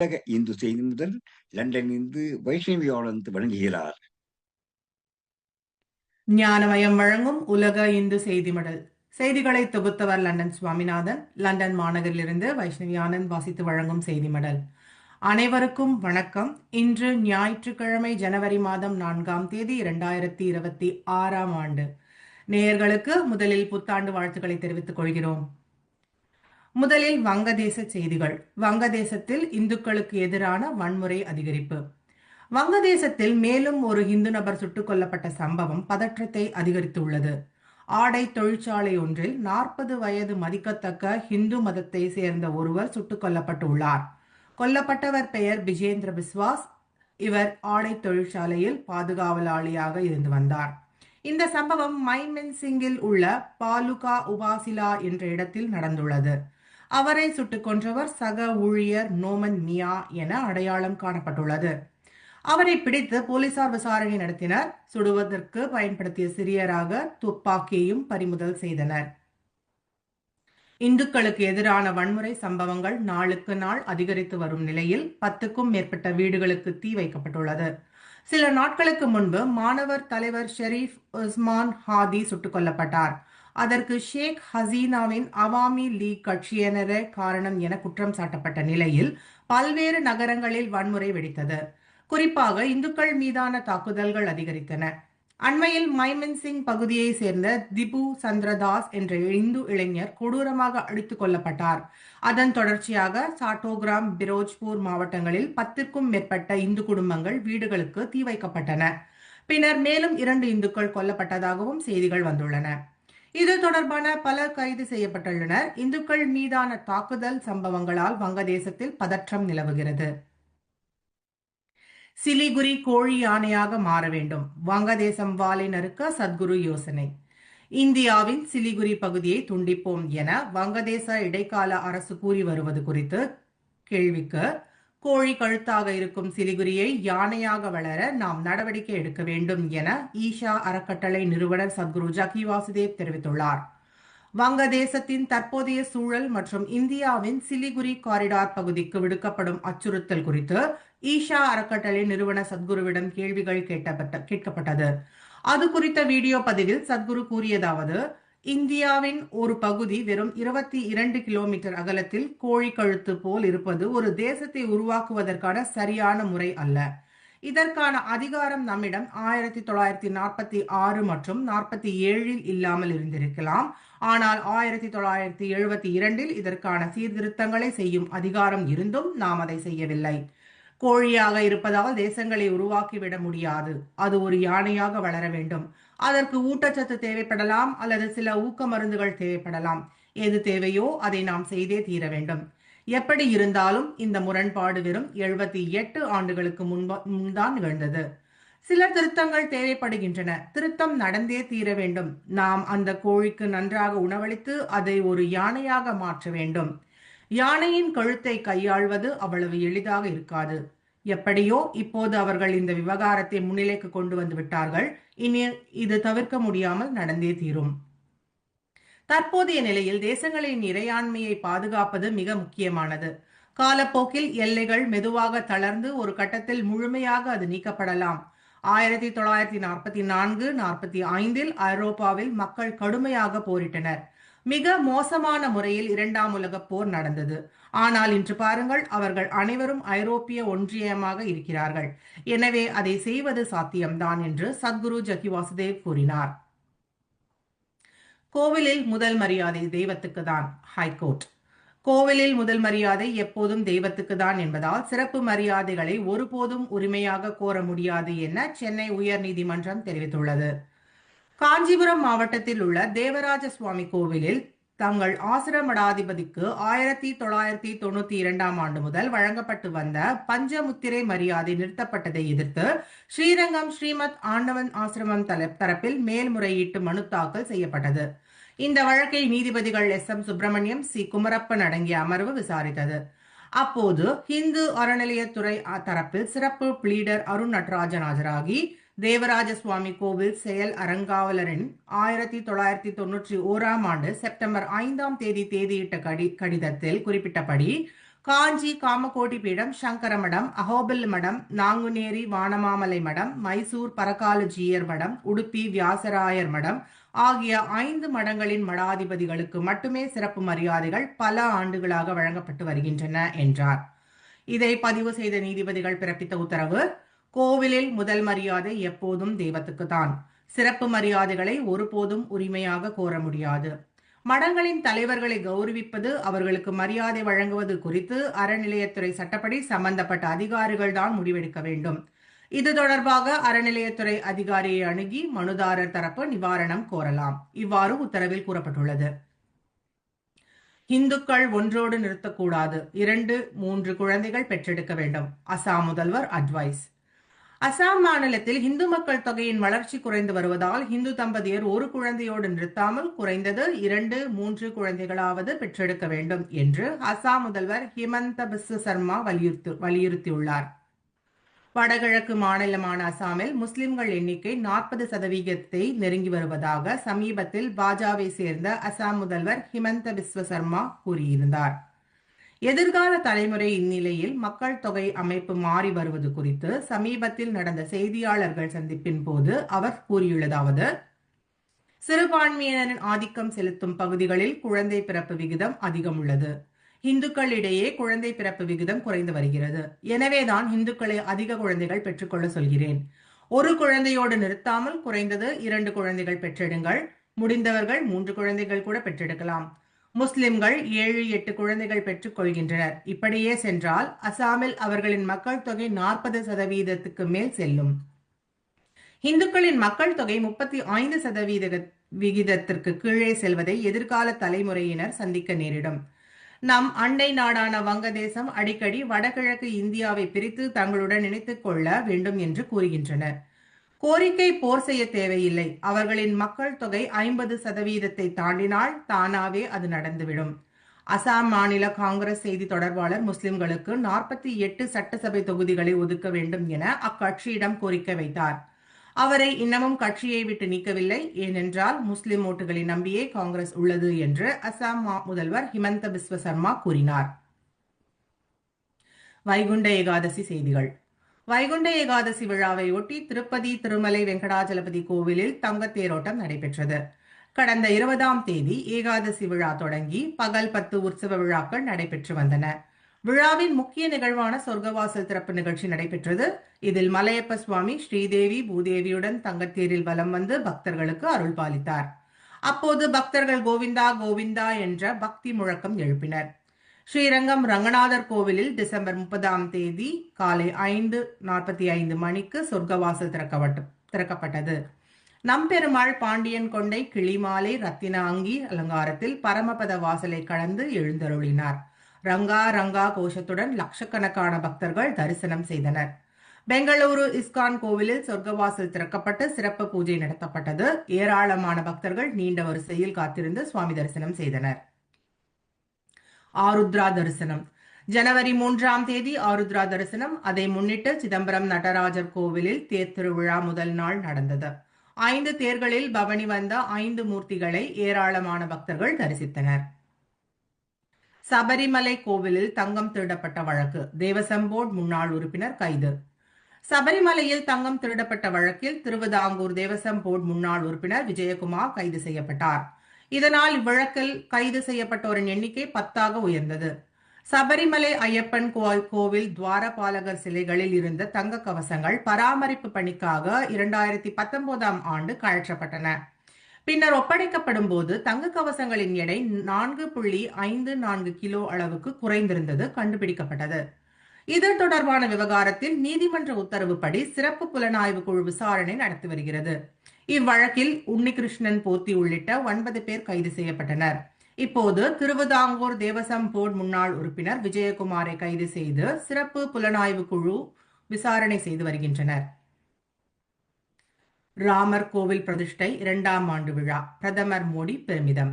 உலக இந்து செய்தி முதல் லண்டன் இருந்து வைஷ்ணவி ஆனந்த் வழங்குகிறார். ஞானமயம் வழங்கும் உலக இந்து செய்தி மடல். செய்திகளை தொகுத்தவர் லண்டன் சுவாமிநாதன். லண்டன் மாநகரிலிருந்து வைஷ்ணவி ஆனந்த் வாசித்து வழங்கும் செய்தி மடல். அனைவருக்கும் வணக்கம். இன்று ஞாயிற்றுக்கிழமை ஜனவரி மாதம் நான்காம் தேதி இரண்டாயிரத்தி இருபத்தி ஆறாம் ஆண்டு. நேயர்களுக்கு முதலில் புத்தாண்டு வாழ்த்துக்களை தெரிவித்துக் கொள்கிறோம். முதலில் வங்கதேச செய்திகள். வங்கதேசத்தில் இந்துக்களுக்கு எதிரான வன்முறை அதிகரிப்பு. வங்கதேசத்தில் மேலும் ஒரு இந்து நபர் சுட்டுக் கொல்லப்பட்ட சம்பவம் பதற்றத்தை அதிகரித்துள்ளது. ஆடை தொழிற்சாலை ஒன்றில் நாற்பது வயது மதிக்கத்தக்க இந்து மதத்தை சேர்ந்த ஒருவர் சுட்டுக் கொல்லப்பட்டுள்ளார். கொல்லப்பட்டவர் பெயர் விஜேந்திர பிஸ்வாஸ். இவர் ஆடை தொழிற்சாலையில் பாதுகாவலாளியாக இருந்து வந்தார். இந்த சம்பவம் மைமென்சிங்கில் உள்ள பாலுகா உபாசிலா என்ற இடத்தில் நடந்துள்ளது. அவரை சுட்டுக் கொன்றவர் சக ஊழியர் நோமன் மியா என அடையாளம் காணப்பட்டுள்ளது. அவரை பிடித்து போலீசார் விசாரணை நடத்தினர். சுடுவதற்கு பயன்படுத்திய சிறியராக துப்பாக்கியையும் பறிமுதல் செய்தனர். இந்துக்களுக்கு எதிரான வன்முறை சம்பவங்கள் நாளுக்கு நாள் அதிகரித்து வரும் நிலையில் பத்துக்கும் மேற்பட்ட வீடுகளுக்கு தீ வைக்கப்பட்டுள்ளது. சில நாட்களுக்கு முன்பு மாணவர் தலைவர் ஷெரீப் உஸ்மான் ஹாதி சுட்டுக் கொல்லப்பட்டார். அதற்கு ஷேக் ஹசீனாவின் அவாமி லீக் கட்சியினரே காரணம் என குற்றம் சாட்டப்பட்ட நிலையில் பல்வேறு நகரங்களில் வன்முறை வெடித்தது. குறிப்பாக இந்துக்கள் மீதான தாக்குதல்கள் அதிகரித்தன. அண்மையில் மைமன் சிங் பகுதியை சேர்ந்த திபு சந்திரதாஸ் என்ற இந்து இளைஞர் கொடூரமாக அடித்துக் கொல்லப்பட்டார். அதன் தொடர்ச்சியாக சாட்டோகிராம் பிரோஜ்பூர் மாவட்டங்களில் பத்திற்கும் மேற்பட்ட இந்து குடும்பங்கள் வீடுகளுக்கு தீ வைக்கப்பட்டன. பின்னர் மேலும் இரண்டு இந்துக்கள் கொல்லப்பட்டதாகவும் செய்திகள் வந்துள்ளன. இது தொடர்பான பலர் கைது செய்யப்பட்டுள்ளனர். இந்துக்கள் மீதான தாக்குதல் சம்பவங்களால் வங்கதேசத்தில் பதற்றம் நிலவுகிறது. சிலிகுரி கோழி யானையாக மாற வேண்டும். வங்கதேசம் வாலை நறுக்க சத்குரு யோசனை. இந்தியாவின் சிலிகுரி பகுதியை துண்டிப்போம் என வங்கதேச இடைக்கால அரசு கூறி வருவது குறித்து கேள்விக்கு கோழி கழுத்தாக இருக்கும் சிலிகுரியை யானையாக வளர நாம் நடவடிக்கை எடுக்க வேண்டும் என ஈஷா அறக்கட்டளை நிறுவனர் சத்குரு ஜக்கி வாசுதேவ் தெரிவித்துள்ளார். வங்கதேசத்தின் தற்போதைய சூழல் மற்றும் இந்தியாவின் சிலிகுரி காரிடார் பகுதிக்கு விடுக்கப்படும் அச்சுறுத்தல் குறித்து ஈஷா அறக்கட்டளை நிறுவன சத்குருவிடம் கேள்விகள் கேட்டப்பட்ட கேட்கப்பட்டது. அது குறித்த வீடியோ பதிவில் சத்குரு கூறியதாவது இந்தியாவின் ஒரு பகுதி வெறும் இருபத்தி இரண்டு கிலோமீட்டர் அகலத்தில் கோழி கழுத்து போல் இருப்பது ஒரு தேசத்தை உருவாக்குவதற்கான சரியான முறை அல்ல. இதற்கான அதிகாரம் நம்மிடம் ஆயிரத்தி தொள்ளாயிரத்தி நாற்பத்தி ஆறு மற்றும் நாற்பத்தி ஏழில் இல்லாமல் இருந்திருக்கலாம். ஆனால் ஆயிரத்தி தொள்ளாயிரத்தி எழுபத்தி இரண்டில் இதற்கான சீர்திருத்தங்களை செய்யும் அதிகாரம் இருந்தும் நாம் அதை செய்யவில்லை. கோழியாக இருப்பதால் தேசங்களை உருவாக்கிவிட முடியாது. அது ஒரு யானையாக வளர வேண்டும். அதற்கு ஊட்டச்சத்து தேவைப்படலாம் அல்லது சில ஊக்க மருந்துகள் தேவைப்படலாம். எது தேவையோ அதை நாம் செய்தே தீர வேண்டும். எப்படி இருந்தாலும் இந்த முரண்பாடு வெறும் எழுபத்தி எட்டு ஆண்டுகளுக்கு முன்பு முன்தான் நிகழ்ந்தது. சில திருத்தங்கள் தேவைப்படுகின்றன. திருத்தம் நடந்தே தீர வேண்டும். நாம் அந்த கோழிக்கு நன்றாக உணவளித்து அதை ஒரு யானையாக மாற்ற வேண்டும். யானையின் கழுத்தை கையாள்வது அவ்வளவு எளிதாக இருக்காது. எப்படியோ இப்போது அவர்கள் இந்த விவகாரத்தை முன்னிலைக்கு கொண்டு வந்து விட்டார்கள். இனி இது தவிர்க்க முடியாமல் நடந்தே தீரும். தற்போதைய நிலையில் தேசங்களின் இறையாண்மையை பாதுகாப்பது மிக முக்கியமானது. காலப்போக்கில் எல்லைகள் மெதுவாக தளர்ந்து ஒரு கட்டத்தில் முழுமையாக அது நீக்கப்படலாம். ஆயிரத்தி தொள்ளாயிரத்தி நாற்பத்தி நான்கு நாற்பத்தி ஐந்தில் ஐரோப்பாவில் மக்கள் கடுமையாக போரிட்டனர். மிக மோசமான முறையில் இரண்டாம் உலக போர் நடந்தது. ஆனால் இன்று பாருங்கள் அவர்கள் அனைவரும் ஐரோப்பிய ஒன்றியமாக இருக்கிறார்கள். எனவே அதை செய்வது சாத்தியம்தான் என்று சத்குரு ஜகி வாசுதேவ் கூறினார். கோவிலில் முதல் மரியாதை தெய்வத்துக்கு தான் ஹைகோர்ட். கோவிலில் முதல் மரியாதை எப்போதும் தெய்வத்துக்கு தான் என்பதால் சிறப்பு மரியாதைகளை ஒருபோதும் உரிமையாக கோர முடியாது என சென்னை உயர்நீதிமன்றம் தெரிவித்துள்ளது. காஞ்சிபுரம் மாவட்டத்தில் உள்ள தேவராஜ சுவாமி கோவிலில் தங்கள் ஆசிர மடாதிபதிக்கு ஆயிரத்தி தொள்ளாயிரத்தி தொண்ணூத்தி இரண்டாம் ஆண்டு முதல் வழங்கப்பட்டு வந்த பஞ்சமுத்திரை மரியாதை நிறுத்தப்பட்டதை எதிர்த்து ஸ்ரீரங்கம் ஸ்ரீமத் ஆண்டவன் ஆசிரமம் தரப்பில் மேல்முறையீட்டு மனு தாக்கல் செய்யப்பட்டது. இந்த வழக்கை நீதிபதிகள் S. M. Subramaniam C. Kumarappan அடங்கிய அமர்வு விசாரித்தது. அப்போது இந்து அறநிலையத்துறை தரப்பில் சிறப்பு பிளீடர் அருண் நடராஜன் ஆஜராகி தேவராஜ சுவாமி கோவில் செயல் அறங்காவலரின் ஆயிரத்தி தொள்ளாயிரத்தி தொன்னூற்றி ஓராம் ஆண்டு செப்டம்பர் ஐந்தாம் தேதி தேதியிட்ட கடி கடிதத்தில் குறிப்பிட்டபடி காஞ்சி காமகோட்டி பீடம் சங்கர மடம் அகோபில் மடம் நாங்குநேரி வானமாமலை மடம் மைசூர் பரகாலஜியர் மடம் உடுப்பி வியாசராயர் மடம் ஆகிய ஐந்து மடங்களின் மடாதிபதிகளுக்கு மட்டுமே சிறப்பு மரியாதைகள் பல ஆண்டுகளாக வழங்கப்பட்டு வருகின்றன என்றார். இதை பதிவு செய்த நீதிபதிகள் பிறப்பித்த உத்தரவு கோவிலில் முதல் மரியாதை எப்போதும் தெய்வத்துக்கு தான் சிறப்பு மரியாதைகளை ஒருபோதும் உரிமையாக கோர முடியாது. மடங்களின் தலைவர்களை கௌரவிப்பது அவர்களுக்கு மரியாதை வழங்குவது குறித்து அறநிலையத்துறை சட்டப்படி சம்பந்தப்பட்ட அதிகாரிகள் தான் முடிவெடுக்க வேண்டும். இது தொடர்பாக அறநிலையத்துறை அதிகாரியை அணுகி மனுதாரர் தரப்பு நிவாரணம் கோரலாம். இவ்வாறு உத்தரவில் கூறப்பட்டுள்ளது. இந்துக்கள் ஒன்றோடு நிறுத்தக்கூடாது. இரண்டு மூன்று குழந்தைகள் பெற்றெடுக்க வேண்டும். அசாம் முதல்வர் அட்வைஸ். அசாம் மாநிலத்தில் இந்து மக்கள் தொகையின் வளர்ச்சி குறைந்து வருவதால் இந்து தம்பதியர் ஒரு குழந்தையோடு நிறுத்தாமல் குறைந்தது இரண்டு மூன்று குழந்தைகளாவது பெற்றெடுக்க வேண்டும் என்று அசாம் முதல்வர் ஹிமந்த பிஸ்வ சர்மா வலியுறுத்தி வலியுறுத்தியுள்ளார். வடகிழக்கு மாநிலமான அசாமில் முஸ்லிம்கள் எண்ணிக்கை நாற்பது சதவீதத்தை நெருங்கி வருவதாக சமீபத்தில் பாஜாவை சேர்ந்த அசாம் முதல்வர் ஹிமந்த பிஸ்வ சர்மா கூறியிருந்தார். எதிர்கால தலைமுறை இந்நிலையில் மக்கள் தொகை அமைப்பு மாறி வருவது குறித்து சமீபத்தில் நடந்த செய்தியாளர்கள் சந்திப்பின் போது அவர் கூறியுள்ளதாவது சிறுபான்மையினரின் ஆதிக்கம் செலுத்தும் பகுதிகளில் குழந்தை பிறப்பு விகிதம் அதிகம் உள்ளது இந்துக்களிடையே குழந்தை பிறப்பு விகிதம் குறைந்து வருகிறது. எனவேதான் இந்துக்களை அதிக குழந்தைகள் பெற்றுக்கொள்ள சொல்கிறேன். ஒரு குழந்தையோடு நிறுத்தாமல் குறைந்தது இரண்டு குழந்தைகள் பெற்றெடுங்கள். முடிந்தவர்கள் மூன்று குழந்தைகள் கூட பெற்றெடுக்கலாம். முஸ்லிம்கள் ஏழு எட்டு குழந்தைகள் பெற்றுக் கொள்கின்றனர். இப்படியே சென்றால் அசாமில் அவர்களின் மக்கள் தொகை நாற்பது சதவீதத்துக்கு மேல் செல்லும். இந்துக்களின் மக்கள் தொகை முப்பத்தி ஐந்து சதவீத விகிதத்திற்கு கீழே செல்வதை எதிர்கால தலைமுறையினர் சந்திக்க நேரிடும். நம் அண்டை நாடான வங்கதேசம் அடிக்கடி வடகிழக்கு இந்தியாவை பிரித்து தங்களுடன் இணைத்துக் கொள்ள வேண்டும் என்று கூறுகின்றனர். கோரிக்கை போர் செய்ய தேவையில்லை. அவர்களின் மக்கள் தொகை ஐம்பது சதவீதத்தை தாண்டினால் தானாவே அது நடந்துவிடும். அசாம் மாநில காங்கிரஸ் செய்தி தொடர்பாளர் முஸ்லிம்களுக்கு நாற்பத்தி எட்டு சட்டசபை தொகுதிகளை ஒதுக்க வேண்டும் என அக்கட்சியிடம் கோரிக்கை வைத்தார். அவரை இன்னமும் கட்சியை விட்டு நீக்கவில்லை. ஏனென்றால் முஸ்லிம் ஓட்டுகளை நம்பியே காங்கிரஸ் உள்ளது என்று அசாம் முதல்வர் ஹிமந்த பிஸ்வ சர்மா கூறினார். வைகுண்ட ஏகாதசி செய்திகள். வைகுண்ட ஏகாதசி விழாவை ஒட்டி திருப்பதி திருமலை வெங்கடாஜலபதி கோவிலில் தங்கத்தேரோட்டம் நடைபெற்றது. கடந்த இருபதாம் தேதி ஏகாதசி விழா தொடங்கி பகல் பத்து உற்சவ விழாக்கள் நடைபெற்று வந்தன. விழாவின் முக்கிய நிகழ்வான சொர்க்கவாசல் திறப்பு நிகழ்ச்சி நடைபெற்றது. இதில் மலையப்ப சுவாமி ஸ்ரீதேவி பூதேவியுடன் தங்கத்தேரில் வலம் வந்து பக்தர்களுக்கு அருள் பாலித்தார் அப்போது பக்தர்கள் கோவிந்தா கோவிந்தா என்ற பக்தி முழக்கம் எழுப்பினர். ஸ்ரீரங்கம் ரங்கநாதர் கோவிலில் டிசம்பர் முப்பதாம் தேதி காலை ஐந்து நாற்பத்தி ஐந்து மணிக்கு சொர்க்கவாசல் திறக்கப்பட்டு திறக்கப்பட்டது. நம்பெருமாள் பாண்டியன் கொண்டை கிளிமாலை ரத்தின அங்கி அலங்காரத்தில் பரமபத வாசலை கடந்து எழுந்தருளினார். ரங்கா ரங்கா கோஷத்துடன் லட்சக்கணக்கான பக்தர்கள் தரிசனம் செய்தனர். பெங்களூரு இஸ்கான் கோவிலில் சொர்க்கவாசல் திறக்கப்பட்டு சிறப்பு பூஜை நடத்தப்பட்டது. ஏராளமான பக்தர்கள் நீண்ட வரிசையில் காத்திருந்து சுவாமி தரிசனம் செய்தனர். ஆருத்ரா தரிசனம் ஜனவரி மூன்றாம் தேதி ஆருத்ரா தரிசனம் அதை முன்னிட்டு சிதம்பரம் நடராஜர் கோவிலில் தேர் திருவிழா முதல் நாள் நடந்தது. ஐந்து தேர்களில் பவனி வந்த ஐந்து மூர்த்திகளை ஏராளமான பக்தர்கள் தரிசித்தனர். சபரிமலை கோவிலில் தங்கம் திருடப்பட்ட வழக்கு. தேவசம் போர்டு முன்னாள் உறுப்பினர் கைது. சபரிமலையில் தங்கம் திருடப்பட்ட வழக்கில் திருவிதாங்கூர் தேவசம் போர்டு முன்னாள் உறுப்பினர் விஜயகுமார் கைது செய்யப்பட்டார். இதனால் இவ்வழக்கில் கைது செய்யப்பட்டோரின் எண்ணிக்கை பத்தாக உயர்ந்தது. சபரிமலை ஐயப்பன் கோவில் துவாரபாலகர் சிலைகளில் இருந்த தங்க கவசங்கள் பராமரிப்பு பணிக்காக இரண்டாயிரத்தி பத்தொன்பதாம் ஆண்டு கழற்றப்பட்டன. பின்னர் ஒப்படைக்கப்படும் போது தங்க கவசங்களின் எடை நான்கு புள்ளி ஐந்து நான்கு கிலோ அளவுக்கு குறைந்திருந்தது கண்டுபிடிக்கப்பட்டது. இது தொடர்பான விவகாரத்தில் நீதிமன்ற உத்தரவுப்படி சிறப்பு புலனாய்வு குழு விசாரணை நடத்தி வருகிறது. இவ்வழக்கில் உன்னிகிருஷ்ணன் போத்தி உள்ளிட்ட ஒன்பது பேர் கைது செய்யப்பட்டனர். இப்போது திருவிதாங்கூர் தேவசம் போர்டு முன்னாள் உறுப்பினர் விஜயகுமாரை கைது செய்து சிறப்பு புலனாய்வு குழு விசாரணை செய்து வருகின்றனர். ராமர் கோவில் பிரதிஷ்டை இரண்டாம் ஆண்டு விழா பிரதமர் மோடி பெருமிதம்.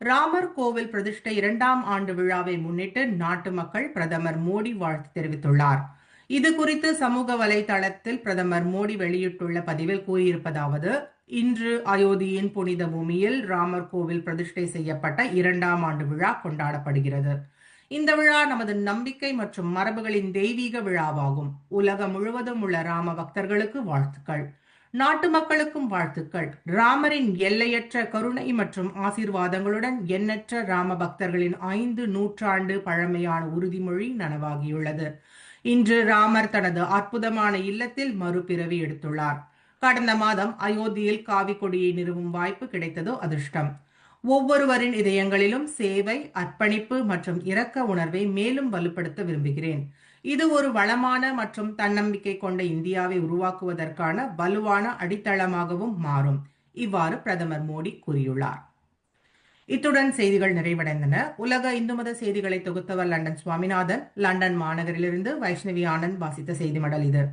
ராமர் கோவில் பிரதிஷ்டை இரண்டாம் ஆண்டு விழாவை முன்னிட்டு நாட்டு மக்கள் பிரதமர் மோடி வாழ்த்து தெரிவித்துள்ளார். இது குறித்து சமூக வலைதளத்தில் பிரதமர் மோடி வெளியிட்டுள்ள பதிவில் கூறியிருப்பதாவது இன்று அயோத்தியின் புனித பூமியில் ராமர் கோவில் பிரதிஷ்டை செய்யப்பட்ட இரண்டாம் ஆண்டு விழா கொண்டாடப்படுகிறது. இந்த விழா நமது நம்பிக்கை மற்றும் மரபுகளின் தெய்வீக விழாவாகும். உலகம் முழுவதும் உள்ள ராம பக்தர்களுக்கு வாழ்த்துக்கள். நாட்டு மக்களுக்கும் வாழ்த்துக்கள். ராமரின் எல்லையற்ற கருணை மற்றும் ஆசீர்வாதங்களுடன் எண்ணற்ற ராம பக்தர்களின் ஐந்து நூற்றாண்டு பழமையான உறுதிமொழி நனவாகியுள்ளது. இன்று ராமர் தனது அற்புதமான இல்லத்தில் மறுபிறவி எடுத்துள்ளார். கடந்த மாதம் அயோத்தியில் காவி கொடியை நிறுவும் வாய்ப்பு கிடைத்ததோ அதிர்ஷ்டம். ஒவ்வொருவரின் இதயங்களிலும் சேவை அர்ப்பணிப்பு மற்றும் இரக்க உணர்வை மேலும் வலுப்படுத்த விரும்புகிறேன். இது ஒரு வளமான மற்றும் தன்னம்பிக்கை கொண்ட இந்தியாவை உருவாக்குவதற்கான வலுவான அடித்தளமாகவும் மாறும். இவ்வாறு பிரதமர் மோடி கூறியுள்ளார். இத்துடன் செய்திகள் நிறைவடைந்தன. உலக இந்து மத செய்திகளை தொகுத்தவர் லண்டன் சுவாமிநாதன் லண்டன் மாநகரிலிருந்து வைஷ்ணவி ஆனந்த் வாசித்த செய்தி மடல் இது.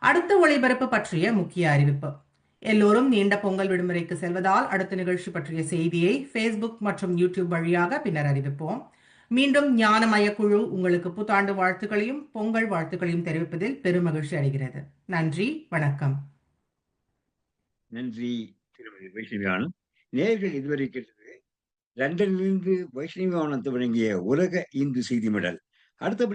அடுத்த ஒளிபரப்பு பற்றிய முக்கிய அறிவிப்பு. எல்லோரும் நீண்ட பொங்கல் விடுமுறைக்கு செல்வதால் அடுத்த நிகழ்ச்சி பற்றிய செய்தியை ஃபேஸ்புக் மற்றும் யூடியூப் வழியாக பின்னர் அறிவிப்போம். மீண்டும் ஞானமய குழு உங்களுக்கு புத்தாண்டு வாழ்த்துக்களையும் பொங்கல் வாழ்த்துக்களையும் தெரிவிப்பதில் பெருமகிழ்ச்சி அடைகிறது. நன்றி வணக்கம். நன்றி திருமதி வைஷ்ணவி ஆனந்த். நேர்கள் இதுவரை கேட்டது லண்டனிலிருந்து வைஷ்ணவி ஆனந்த் வழங்கிய உலக இந்து செய்தி மடல். அடுத்த